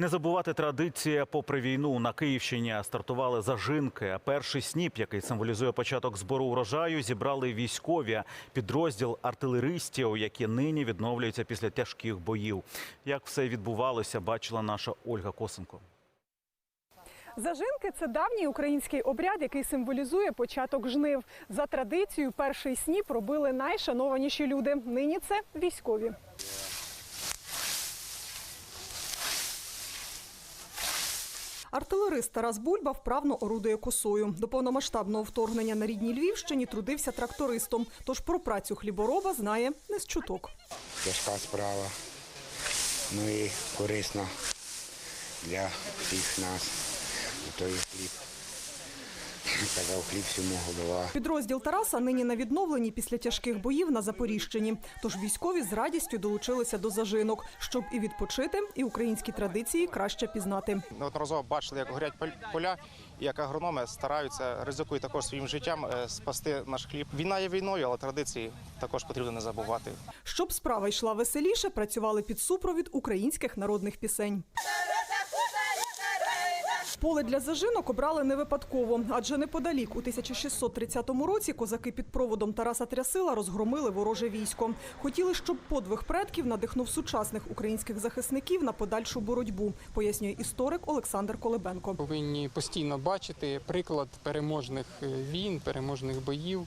Не забувати традиція попри війну на Київщині стартували зажинки. Перший сніп, який символізує початок збору урожаю, зібрали військові підрозділ артилеристів, які нині відновлюються після тяжких боїв. Як все відбувалося, бачила наша Ольга Косенко. Зажинки це давній український обряд, який символізує початок жнив. За традицією, перший сніп робили найшанованіші люди. Нині це військові. Артилерист Тарас Бульба вправно орудує косою. До повномасштабного вторгнення на рідній Львівщині трудився трактористом. Тож про працю хлібороба знає не з чуток. тяжка справа, ну і корисна для всіх нас. Той хліб. Казав, хліб всьому голова. Підрозділ Тараса нині на відновленні після тяжких боїв на Запоріжчині. Тож військові з радістю долучилися до зажинок, щоб і відпочити, і українські традиції краще пізнати. неодноразово бачили, як горять пол- поля, і як агрономи стараються, ризикують також своїм життям е, спасти наш хліб. Війна є війною, але традиції також потрібно не забувати. Щоб справа йшла веселіше, працювали під супровід українських народних пісень. Поле для зажинок обрали не випадково, адже неподалік у 1630 році козаки під проводом Тараса Трясила розгромили вороже військо. Хотіли, щоб подвиг предків надихнув сучасних українських захисників на подальшу боротьбу, пояснює історик Олександр Колебенко. повинні постійно бачити приклад переможних е, війн, переможних боїв.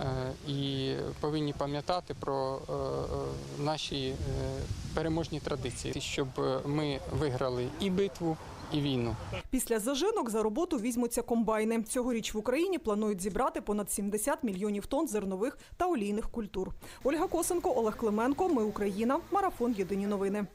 Е, І повинні пам'ятати про е, е, наші переможні традиції, щоб ми виграли і битву, і війну. Після зажинок за роботу візьмуться комбайни. Цьогоріч в Україні планують зібрати понад 70 мільйонів тонн зернових та олійних культур. Ольга Косенко, Олег Клименко. Ми Україна. Марафон. Єдині новини.